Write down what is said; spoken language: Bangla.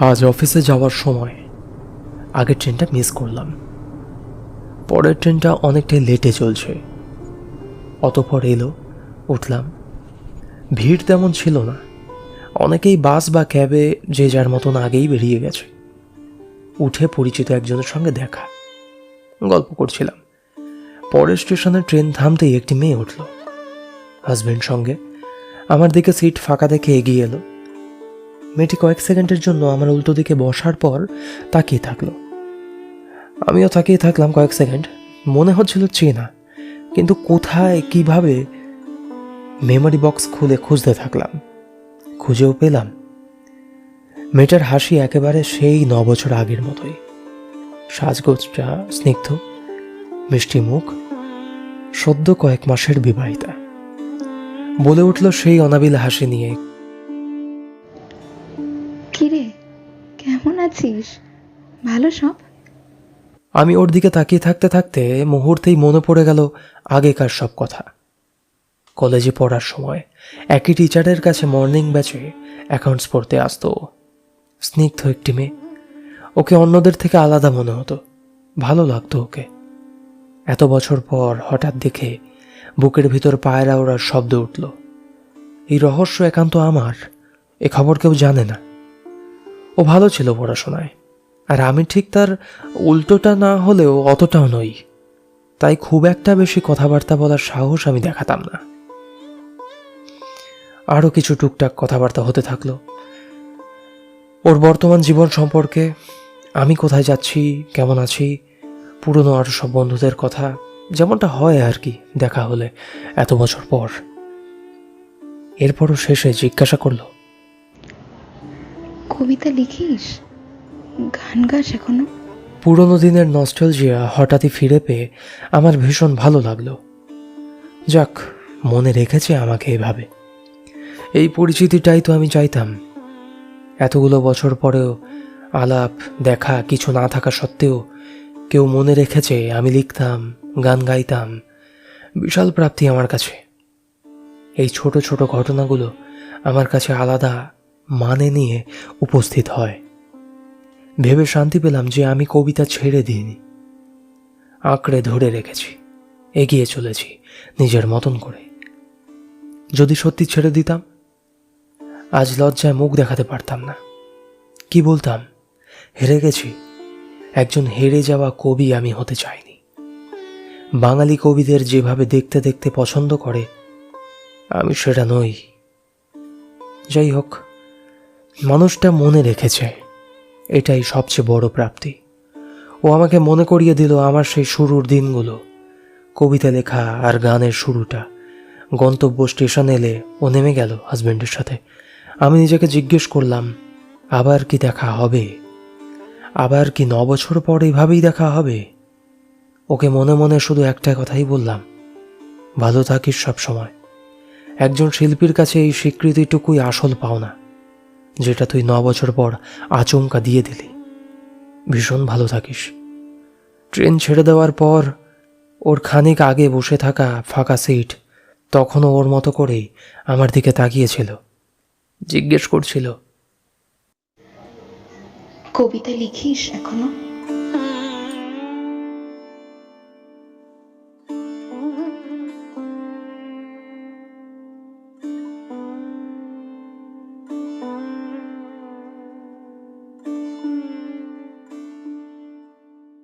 আজ অফিসে যাওয়ার সময়। আগের ট্রেনটা মিস করলাম। পরের ট্রেনটা অনেকটাই লেটে চলছে। অতপর এলো, উঠলাম। ভিড় তেমন ছিল না। অনেকেই বাস বা ক্যাবে যে যার মতন আগেই বেরিয়ে গেছে। উঠে পরিচিত একজনের সঙ্গে দেখা। গল্প করছিলাম। পরের স্টেশনে ট্রেন থামতেই একটি মেয়ে উঠল। হাজবেন্ড সঙ্গে আমার দিকে সিট ফাঁকা দেখে এগিয়ে এলো। মেয়েটি কয়েক সেকেন্ডের জন্য আমার উল্টো দিকে বসার পর তাকিয়ে থাকল। আমিও তাকিয়ে থাকলাম কয়েক সেকেন্ড। মনে হচ্ছিল চেনা, কিন্তু কোথায়, কীভাবে মেমোরি বক্স খুলে খুঁজতে থাকলাম, খুঁজেও পেলাম। মেয়েটার হাসি একেবারে সেই ন বছর আগের মতোই। সাজগোজটা স্নিগ্ধ, মিষ্টি মুখ, সদ্য কয়েক মাসের বিবাহিতা। বলে উঠল সেই অনাবিল হাসি নিয়ে কিরে? কেমন আছিস? ভালো সব? আমি ওর দিকে তাকিয়ে থাকতে থাকতে মুহূর্তেই মনে পড়ে গেল আগেকার সব কথা। কলেজে পড়ার সময় একই টিচারের কাছে মর্নিং ব্যাচে অ্যাকাউন্টস পড়তে আসতো। স্নিগ্ধ একটি মেয়ে। ওকে অন্যদের থেকে আলাদা মনে হতো। ভালো লাগতো ওকে। এত বছর পর হঠাৎ দেখে বুকের ভিতর পায়রা ওড়ার শব্দ উঠল। এই রহস্য একান্ত আমার, এ খবর কেউ জানে না। ও ভালো ছিল পড়াশোনায়। আর আমি ঠিক তার উল্টোটা না হলেও অতটাও নই। তাই খুব একটা বেশি কথাবার্তা বলার সাহস আমি দেখাতাম না। আরও কিছু টুকটাক কথাবার্তা হতে থাকল। ওর বর্তমান জীবন সম্পর্কে আমি কোথায় যাচ্ছি, কেমন আছি, পুরনো আরও সব বন্ধুদের কথা, যেমনটা হয় আর কি দেখা হলে এত বছর পর। এরপরও শেষে জিজ্ঞাসা করল কবিতা লিখিস? গান গাস এখনও। পুরনো দিনের নস্টালজিয়া হঠাৎই ফিরে পেয়ে আমার ভীষণ ভালো লাগল। যাক, মনে রেখেছে আমাকে এভাবে। এই পরিচিতিটাই তো আমি চাইতাম। এতগুলো বছর পরেও আলাপ, দেখা কিছু না থাকা সত্ত্বেও কেউ মনে রেখেছে আমি লিখতাম, গান গাইতাম, বিশাল প্রাপ্তি আমার কাছে। এই ছোট ছোট ঘটনাগুলো আমার কাছে আলাদা মানে নিয়ে উপস্থিত হয়। ভেবে শান্তি পেলাম যে আমি কবিতা ছেড়ে দিইনি। আঁকড়ে ধরে রেখেছি, এগিয়ে চলেছি নিজের মতন করে। যদি সত্যি ছেড়ে দিতাম, আজ লজ্জায় মুখ দেখাতে পারতাম না। কি বলতাম? হেরে গেছি, একজন হেরে যাওয়া কবি আমি হতে চাইনি। বাঙালি কবিদের যেভাবে দেখতে দেখতে পছন্দ করে, আমি সেটা নই। যাই হোক মানুষটা মনে রেখেছে, এটাই সবচেয়ে বড় প্রাপ্তি। ও আমাকে মনে করিয়ে দিল আমার সেই শুরুর দিনগুলো। কবিতা লেখা আর গানের শুরুটা। গন্তব্য স্টেশন এলে ও নেমে গেল হাজব্যান্ডের সাথে। আমি নিজেকে জিজ্ঞেস করলাম, আবার কি দেখা হবে? আবার কি ন বছর পর এইভাবেই দেখা হবে? ওকে মনে মনে শুধু একটা কথাই বললাম, ভালো থাকিস সব সময় একজন শিল্পীর কাছে এই স্বীকৃতিটুকুই আসল পাওনা। যেটা তুই ন বছর পর আচমকা দিয়ে দিলি। ভীষণ ভালো থাকিস। ট্রেন ছেড়ে দেওয়ার পর ওর খানিক আগে বসে থাকা ফাঁকা সিট তখনও ওর মতো করেই আমার দিকে তাকিয়েছিল। জিজ্ঞেস করছিল, কবিতা লিখিস এখনও?